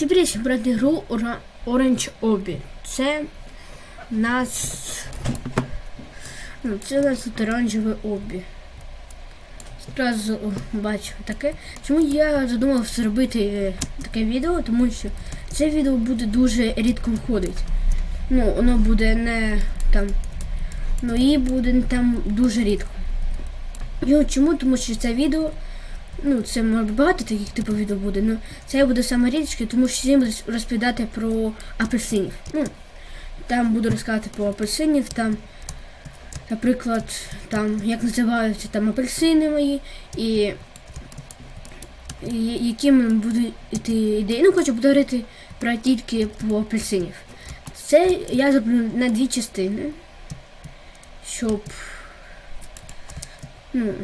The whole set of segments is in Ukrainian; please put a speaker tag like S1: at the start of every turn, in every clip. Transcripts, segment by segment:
S1: Тепер брати гру Orange Obby. Це у нас. Ну, це у нас тут оранжеве обі. Зразу бачу таке. Чому я задумав зробити е, таке відео? Тому що це відео буде дуже рідко виходить. Ну, воно буде не там. Ну і буде там дуже рідко. Його чому? Тому що це відео. Ну, це може багато таких типу відео буде, але це буде саме рідке, тому що я буду розповідати про апельсинів. Ну, там буду розказувати про апельсинів, там, наприклад, там, як називаються там апельсини мої, і, якими будуть йти ідеї. Ну, хочу говорити про тільки про апельсинів. Це я зроблю на дві частини, щоб. Ну,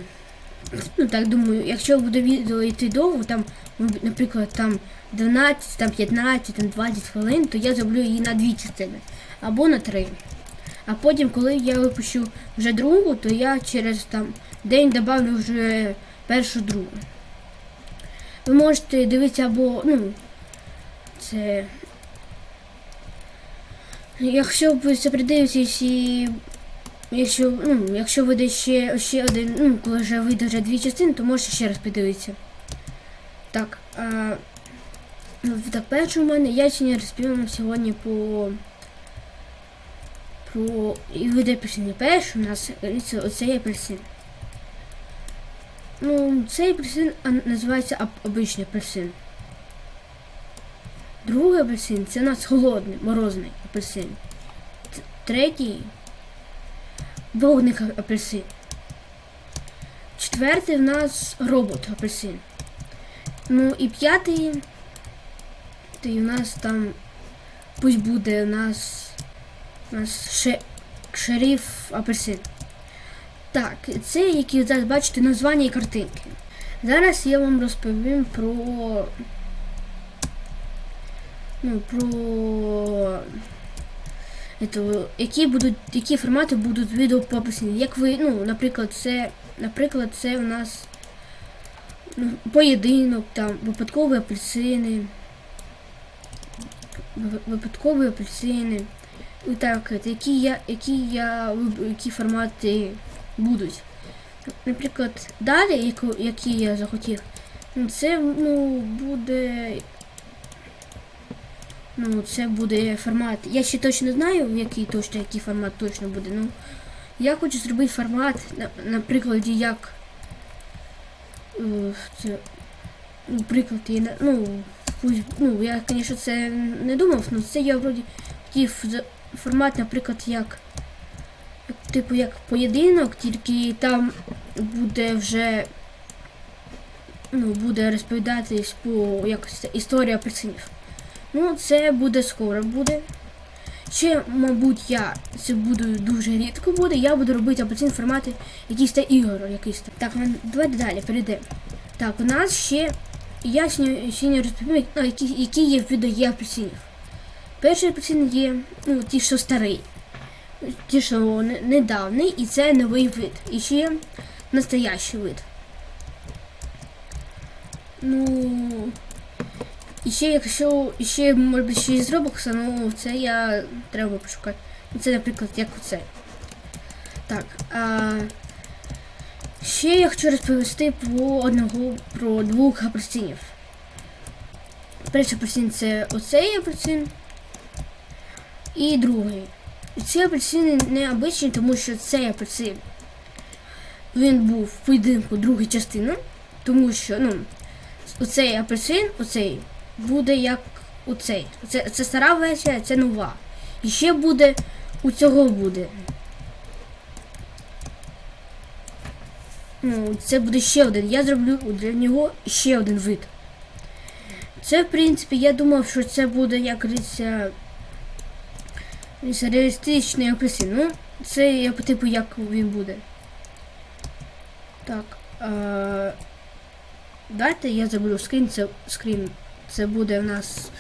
S1: Ну так думаю, якщо буде відео йти довго, там, наприклад, там 12, там 15, там 20 хвилин, то я зроблю її на дві частини або на три. А потім, коли я випущу вже другу, то я через там день добавлю вже першу другу. Ви можете дивитися або, ну, це. Якщо ви це придивитесь і Якщо, ну, якщо вийде ще, ще один, ну, коли вже вийде вже дві частини, то можете ще раз подивитися. Так, а, ну, так перше у мене я сьогодні розповім сьогодні по про і вийде апельсин. Перший у нас це оцей апельсин. Ну, цей апельсин називається обичний апельсин. Другий апельсин це у нас холодний, морозний апельсин. Третій вогник апельсин. Четвертий в нас робот апельсин. Ну і п'ятий. То і в нас там пусть буде у нас у нас ше, шериф апельсин. Так, це які зараз бачите названня і картинки. Зараз я вам розповім про. Ну, про это, які будуть, які формати будуть відео по. Як ви, ну, наприклад, це, наприклад, це у нас ну, поєдинок, там, випадкові апельсини. Випадкові апельсини. І так, які я, які я які формати будуть. Наприклад, далі, які я захотів, ну, це ну, буде Ну, це буде формат. Я ще точно не знаю, який точно, який формат точно буде. Ну, я хочу зробити формат, на, на прикладі як. е, Це, ну, приклад, я, ну, ну, я, звісно, це не думав, але це я вроді хотів формат, наприклад, як. Типу як поєдинок, тільки там буде вже. Ну, буде розповідатись по якось історія апельсинів. Ну, це буде скоро буде. Ще, мабуть, я це буду дуже рідко буде. Я буду робити апельсин формати якісь та ігор, якісь та. Так, ну, давайте далі перейдемо. Так, у нас ще. Я сьогодні сьогодні розповім, ну, які, які є види є апельсинів. Перший апельсин є, ну, ті, що старий. Ті, що не- недавний, і це новий вид. І ще настоящий вид. Ну. І ще якщо ще може бути ще із Roblox, ну це я треба пошукати. Ну, Це, наприклад, як оце. Так. А, ще я хочу розповісти про одного, про двох апельсинів. Перший апельсин це оцей апельсин. І другий. І ці апельсини необичні, тому що цей апельсин він був в поєдинку другої частини, тому що, ну, оцей апельсин, оцей буде як у цей. Це, це стара версія, це нова. І ще буде у цього буде. Ну, це буде ще один. Я зроблю для нього ще один вид. Це, в принципі, я думав, що це буде як говориться, реалістичний апельсин. Ну, це я по типу як він буде. Так. А... Дайте я заберу скрін, це скрін. Це буде в нас.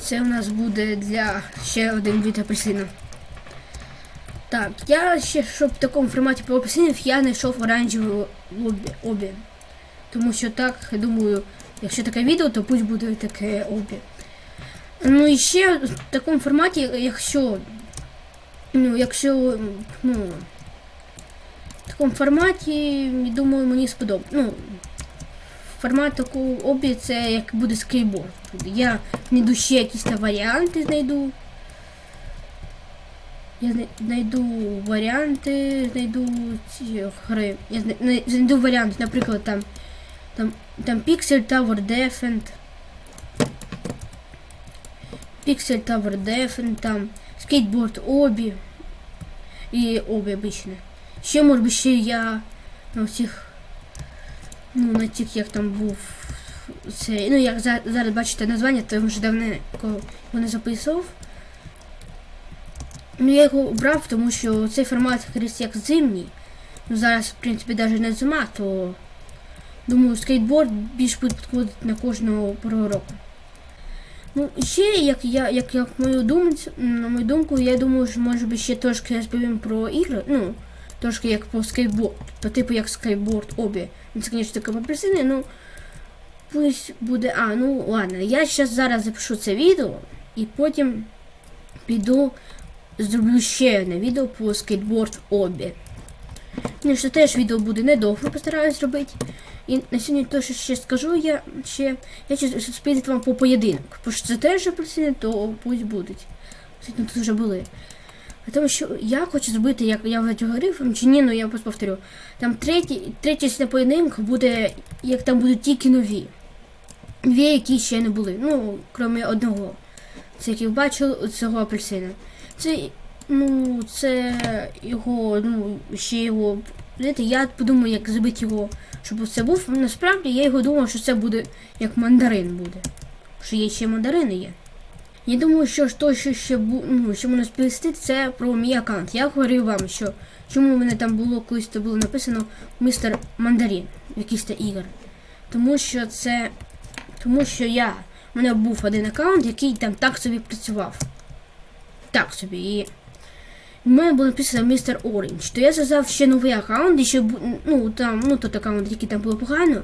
S1: Це у нас буде для ще один вид апельсина. Так, я ще, щоб в такому форматі по апельсинів, я знайшов оранжевий обі. Тому що так, думаю, Якщо таке відео, то пусть буде таке обі. Ну і ще в такому форматі, якщо. Ну, якщо. Ну. В такому форматі, думаю, мені сподобається. Ну, формат такого обі це як буде скейтборд. Я знайду ще якісь там варіанти знайду. Я знайду варіанти, знайду ці гри. Я зна- знайду варіанти, наприклад, там, там, там Pixel Tower Defend. Pixel Tower Defend, там скейтборд обі. І обі обичне. Ще, може би, ще я на всіх, ну, на тих, як там був цей, ну, як за- зараз бачите названня, то я вже давненько його не записував. Ну, я його обрав, тому що цей формат якраз як зимній. Ну, зараз, в принципі, навіть не зима, то думаю, скейтборд більш підходить на кожного пору року. Ну, ще, як я, як, як мою думку, на мою думку, я думаю, що може би ще трошки розповім про ігри. Ну, трошки як по скейтборд, по типу як скейтборд обі. Ну, це, звісно, таке попросини, ну пусть буде. А, ну ладно, я зараз зараз запишу це відео і потім піду зроблю ще одне відео по скейтборд обі. Ну, що теж відео буде недовго, постараюсь зробити. І на сьогодні то, що ще скажу, я ще я ще спитати вам по поєдинок. Бо що це теж апельсини, то пусть будуть. Тут вже були. Тому що я хочу зробити, як я вже говорив, чи ні, ну я просто повторю. Там третій, третій поєдинок буде, як там будуть тільки нові. Дві, які ще не були. Ну, крім одного. Це який бачили цього апельсина. Це, ну, це його, ну, ще його. Знаєте, я подумав, як зробити його, щоб це був. Насправді я його думав, що це буде як мандарин буде. Що є ще мандарини є. Я думаю, що то, що ще ну, що можна сповістити, це про мій аккаунт. Я говорив вам, що чому в мене там було колись то було написано мистер Мандарин в якийсь то ігор. Тому що це. Тому що я. У мене був один аккаунт, який там так собі працював. Так собі. І в мене було написано містер Оранж. То я зв'язав ще новий аккаунт, і ще ну там, ну тот аккаунт, який там було погано.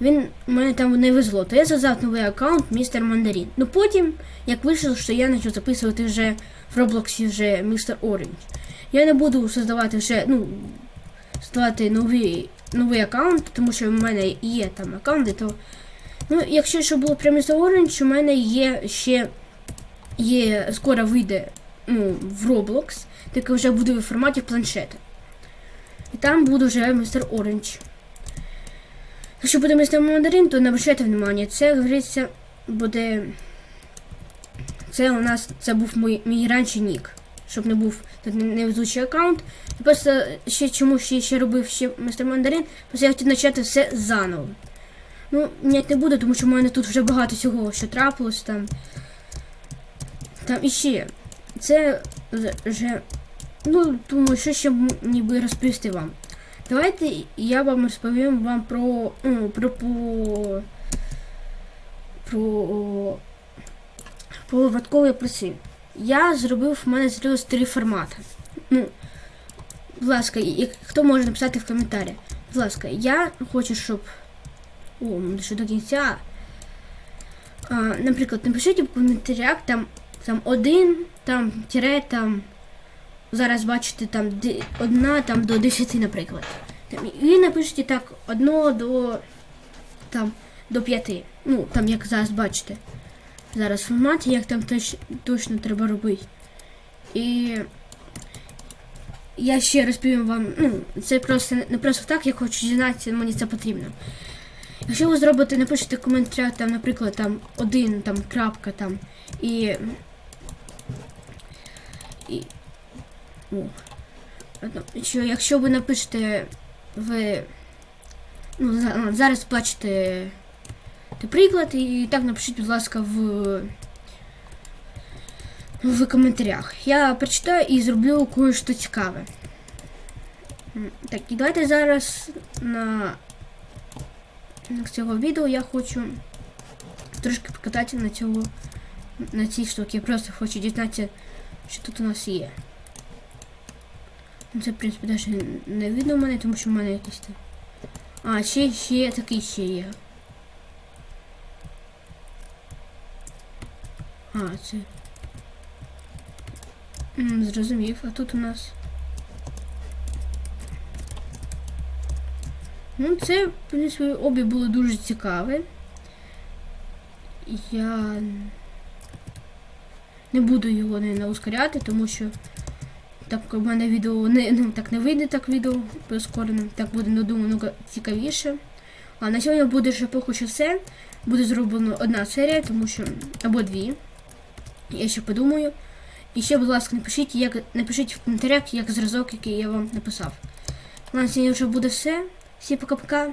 S1: Він мене там не везло. То я зв'язав новий аккаунт містер Мандарин. Ну потім, як вийшло, що я почав записувати вже в Роблоксі вже містер Оранж. Я не буду создавати вже, ну, создавати новий, новий аккаунт, тому що в мене є там аккаунти, то. Ну, якщо що було прямо містер Оранж, у мене є ще є, скоро вийде ну, в Roblox, таке вже буде в форматі планшета. І там буде вже містер Оранж. Якщо буде містер Мандарин, то не обращайте внимання. Це, говориться, буде. Це у нас це був мій, мій раніше нік. Щоб не був тут невезучий аккаунт. І Просто ще чому ще, ще робив ще містер Мандарин, просто я хотів почати все заново. Ну, ні, не буду, тому що в мене тут вже багато всього, що трапилось там. Там іще. Це вже. Ну, думаю, що ще ніби розповісти вам. Давайте я вам розповім вам про. Ну, про. Про. Про випадковий апельсин. Я зробив, в мене зробилось три формати. Ну, будь ласка, як, хто може написати в коментарі? Будь ласка, я хочу, щоб. О, ну, ще до кінця. А, наприклад, напишіть в коментарях там, там один, там тире, там. Зараз бачите там одна там до 10, наприклад. Там, і напишіть так одно до там до 5. Ну, там як зараз бачите. Зараз в форматі, як там точ, точно треба робити. І я ще розповім вам, ну, це просто не просто так, я хочу дізнатися, мені це потрібно. Якщо ви зробите, напишете коментарях, там, наприклад, там один, там крапка там і. і о, що якщо ви напишете ви. Ну, зараз бачите приклад і так напишіть, будь ласка, в, в коментарях. Я прочитаю і зроблю кое-що цікаве. Так, і давайте зараз на цього відео я хочу трошки покататися на цього на цій штуці. Я просто хочу дізнатися, що тут у нас є. Ну, це, в принципі, навіть не видно в мене, тому що в мене якийсь там. А, ще ще такий ще є. А, це. М. Зрозумів, а тут у нас... Ну, це, в принципі, обі були дуже цікаві. Я не буду його не ускоряти, тому що так у мене відео не, ну, так не вийде так відео прискорено. Так буде, ну, думаю, ну, цікавіше. А на сьогодні буде ще поки що все. Буде зроблено одна серія, тому що або дві. Я ще подумаю. І ще, будь ласка, напишіть, як, напишіть в коментарях, як зразок, який я вам написав. У нас сьогодні вже буде все. Всі пока-пока.